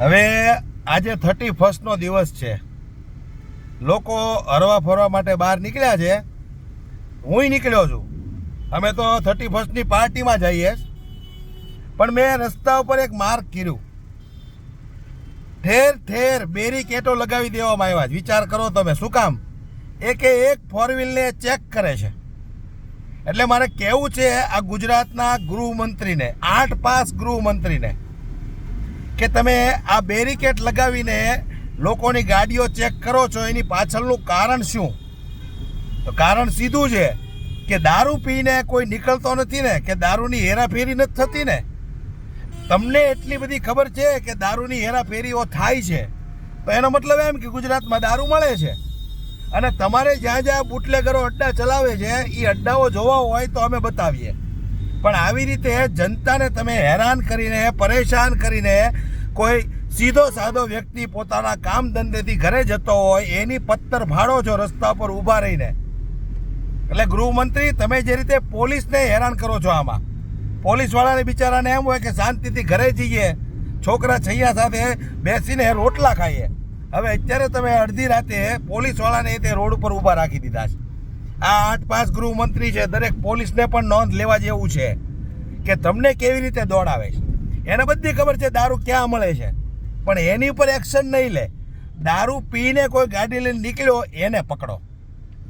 હવે આજે થર્ટી ફર્સ્ટનો દિવસ છે. લોકો હરવા ફરવા માટે બહાર નીકળ્યા છે. હુંય નીકળ્યો છું. અમે તો થર્ટી ફર્સ્ટની પાર્ટીમાં જઈએ પણ મેં રસ્તા ઉપર એક માર્ક કર્યું. ઠેર ઠેર બેરીકેટો લગાવી દેવામાં આવ્યા વિચાર કરો તમે, શું કામ? એકે એક ફોર વ્હીલને ચેક કરે છે. એટલે મારે કહેવું છે આ ગુજરાતના ગૃહમંત્રીને, આઠ પાસ ગૃહમંત્રીને કે તમે આ બેરિકેડ લગાવીને લોકોની ગાડીઓ ચેક કરો છો, એની પાછળનું કારણ શું? તો કારણ સીધું છે કે દારૂ પીને કોઈ નીકળતો નથી ને, કે દારૂની હેરાફેરી નથી થતી ને. તમને એટલી બધી ખબર છે કે દારૂની હેરાફેરીઓ થાય છે. તો એનો મતલબ એમ કે ગુજરાતમાં દારૂ મળે છે. અને તમારે જ્યાં જ્યાં બુટલેગરો અડ્ડા ચલાવે છે એ અડ્ડાઓ જોવા હોય તો અમે બતાવીએ. પણ આવી રીતે જનતાને તમે હેરાન કરીને, પરેશાન કરીને કોઈ સીધો સાધો વ્યક્તિ પોતાના કામ ધંધેથી ઘરે જતો હોય, એની પત્તર ભાડો છો રસ્તા પર ઊભા રહીને. એટલે ગૃહમંત્રી, તમે જે રીતે પોલીસને હેરાન કરો છો આમાં. પોલીસવાળાને બિચારાને એમ હોય કે શાંતિથી ઘરે જઈએ, છોકરા છૈયા સાથે બેસીને રોટલા ખાઈએ. હવે અત્યારે તમે અડધી રાતે પોલીસવાળાને તે રોડ ઉપર ઊભા રાખી દીધા છે. આ આઠ પાંચ ગૃહમંત્રી છે, દરેક પોલીસને પણ નોંધ લેવા જેવું છે કે તમને કેવી રીતે દોડાવે છે? એને બધી ખબર છે દારૂ ક્યાં મળે છે. પણ એની ઉપર એક્શન નહીં લે. દારૂ પીને કોઈ ગાડી લઈને નીકળ્યો, એને પકડો.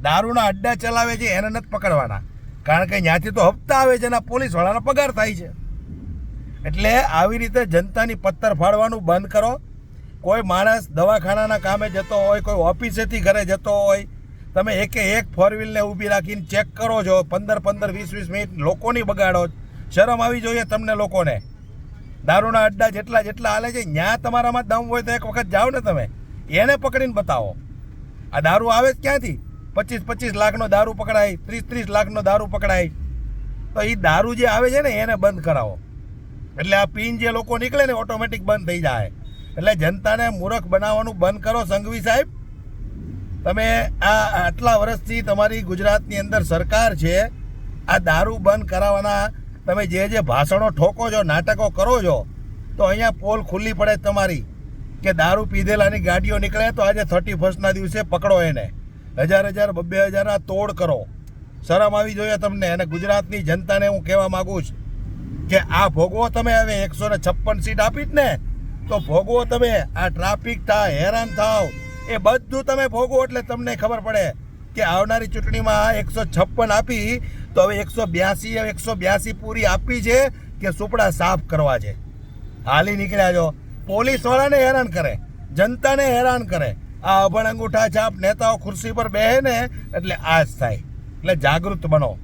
દારૂના અડ્ડા ચલાવે છે, એને નથી પકડવાના. કારણ કે ત્યાંથી તો હપ્તા આવે છે એના પોલીસવાળાનો પગાર થાય છે. એટલે આવી રીતે જનતાની પથ્થર ફાડવાનું બંધ કરો. કોઈ માણસ દવાખાનાના કામે જતો હોય, કોઈ ઓફિસેથી ઘરે જતો હોય, તમે એકે એક ફોર વ્હીલને ઊભી રાખીને ચેક કરો છો. પંદર પંદર, વીસ વીસ મિનિટ લોકોની બગાડો. શરમ આવી જોઈએ તમને લોકોને. દારૂના અડ્ડા જેટલા જેટલા હાલે છે ત્યાં તમારામાં દમ હોય તો એક વખત જાઓ ને તમે. એને પકડીને બતાવો. આ દારૂ આવે ક્યાંથી? પચીસ પચીસ લાખનો દારૂ પકડાય, ત્રીસ ત્રીસ લાખનો દારૂ પકડાય. તો એ દારૂ જે આવે છે ને, એને બંધ કરાવો. એટલે આ પીન જે લોકો નીકળે ને, ઓટોમેટિક બંધ થઈ જાય. એટલે જનતાને મૂર્ખ બનાવવાનું બંધ કરો, સંઘવી સાહેબ. તમે આ આટલા વર્ષથી તમારી ગુજરાતની અંદર સરકાર છે, આ દારૂ બંધ કરાવવાના તમે જે જે ભાષણો ઠોકો છો, નાટકો કરો છો, તો અહીંયા પોલ ખુલ્લી પડે તમારી. કે દારૂ પીધેલાની ગાડીઓ નીકળે તો આજે થર્ટી ફર્સ્ટના દિવસે પકડો એને. હજાર હજાર, બબ્બે હજારના તોડ કરો. શરમ આવી જોઈએ તમને. અને ગુજરાતની જનતાને હું કહેવા માગું છું કે આ ભોગવો તમે હવે એકસો ને છપ્પન સીટ આપી જ ને, તો ભોગવો તમે. આ ટ્રાફિક થાય હેરાન થાવ. એ બધું તમે ભોગવો એટલે તમને ખબર પડે કે આવનારી ચૂંટણીમાં એકસો છપ્પન આપી તો હવે એકસો બ્યાસી એકસો બ્યાસી પૂરી આપી છે કે સુપડા સાફ કરવા છે. હાલી નીકળ્યા છો પોલીસ વાળાને હેરાન કરે. જનતાને હેરાન કરે. આ અભણ અંગૂઠા છાપ નેતાઓ ખુરશી પર બેહે ને એટલે આ થાય. એટલે જાગૃત બનો.